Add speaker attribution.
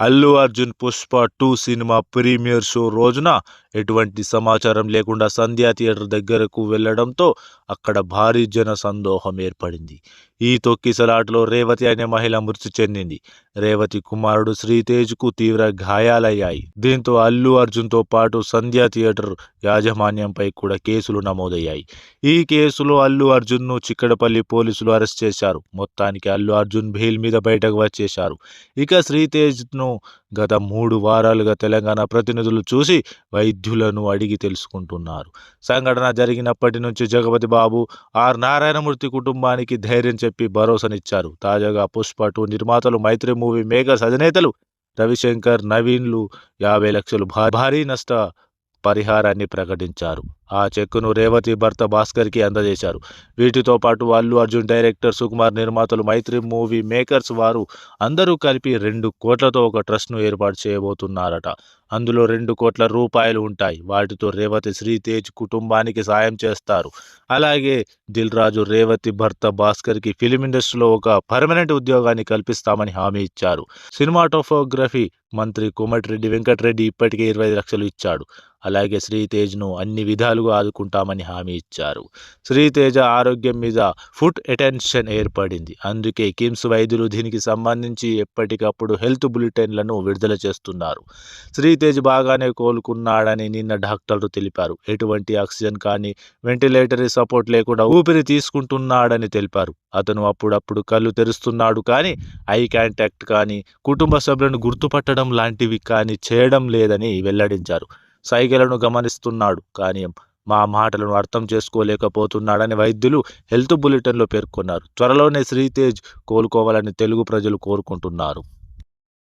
Speaker 1: Allu Arjun Pushpa two cinema premiere show రోజున ఎటువంటి సమాచారం లేకుండా సంధ్యా థియేటర్ దగ్గరకు వెళ్ళడంతో అక్కడ భారీ జన సందోహం ఏర్పడింది. ఈ తొక్కిసలాటలో రేవతి అనే మహిళ మృతి చెందింది. రేవతి కుమారుడు శ్రీతేజ్కు తీవ్ర గాయాలయ్యాయి. దీంతో అల్లు అర్జున్తో పాటు సంధ్యా థియేటర్ యాజమాన్యంపై కూడా కేసులు నమోదయ్యాయి. ఈ కేసులో అల్లు అర్జున్ను చిక్కడపల్లి పోలీసులు అరెస్ట్ చేశారు. మొత్తానికి అల్లు అర్జున్ బెయిల్ మీద బయటకు వచ్చేశారు. ఇక శ్రీతేజ్ను గత మూడు వారాలుగా తెలంగాణ ప్రతినిధులు చూసి వైద్యులను అడిగి తెలుసుకుంటున్నారు. సంఘటన జరిగినప్పటి నుంచి జగపతి బాబు ఆర్ నారాయణమూర్తి కుటుంబానికి ధైర్యం చెప్పి భరోసానిచ్చారు. తాజాగా పుష్ప టూ నిర్మాతలు మైత్రి మూవీ మేకర్స్ అధినేతలు రవిశంకర్ నవీన్లు యాభై లక్షలు భారీ నష్ట పరిహారాన్ని ప్రకటించారు. ఆ చెక్కును రేవతి భర్త భాస్కర్కి అందజేశారు. వీటితో పాటు అల్లు అర్జున్ డైరెక్టర్ సుకుమార్ నిర్మాతలు మైత్రి మూవీ మేకర్స్ వారు అందరూ కలిపి రెండు కోట్లతో ఒక ట్రస్ట్ను ఏర్పాటు చేయబోతున్నారట. అందులో రెండు కోట్ల రూపాయలు ఉంటాయి. వాటితో రేవతి శ్రీతేజ్ కుటుంబానికి సాయం చేస్తారు. అలాగే దిల్ రాజు రేవతి భర్త భాస్కర్కి ఫిలిం ఇండస్ట్రీలో ఒక పర్మనెంట్ ఉద్యోగాన్ని కల్పిస్తామని హామీ ఇచ్చారు. సినిమాటోఫోగ్రఫీ మంత్రి కోమటిరెడ్డి వెంకటరెడ్డి ఇప్పటికే ఇరవై లక్షలు ఇచ్చాడు. అలాగే శ్రీతేజ్ను అన్ని విధాలుగా ఆదుకుంటామని హామీ ఇచ్చారు. శ్రీతేజ ఆరోగ్యం మీద ఫుడ్ అటెన్షన్ ఏర్పడింది. అందుకే కిమ్స్ వైద్యులు దీనికి సంబంధించి ఎప్పటికప్పుడు హెల్త్ బులెటిన్లను విడుదల చేస్తున్నారు. శ్రీతేజ్ బాగానే కోలుకున్నాడని నిన్న డాక్టర్లు తెలిపారు. ఎటువంటి ఆక్సిజన్ కానీ వెంటిలేటరీ సపోర్ట్ లేకుండా ఊపిరి తీసుకుంటున్నాడని తెలిపారు. అతను అప్పుడప్పుడు కళ్ళు తెరుస్తున్నాడు కానీ ఐ కాంటాక్ట్ కానీ కుటుంబ సభ్యులను గుర్తుపట్టడం లాంటివి కానీ చేయడం లేదని వెల్లడించారు. సైగలను గమనిస్తున్నాడు కానీ మా మాటలను అర్థం చేసుకోలేకపోతున్నాడని వైద్యులు హెల్త్ బులెటిన్లో పేర్కొన్నారు. త్వరలోనే శ్రీతేజ్ కోలుకోవాలని తెలుగు ప్రజలు కోరుకుంటున్నారు.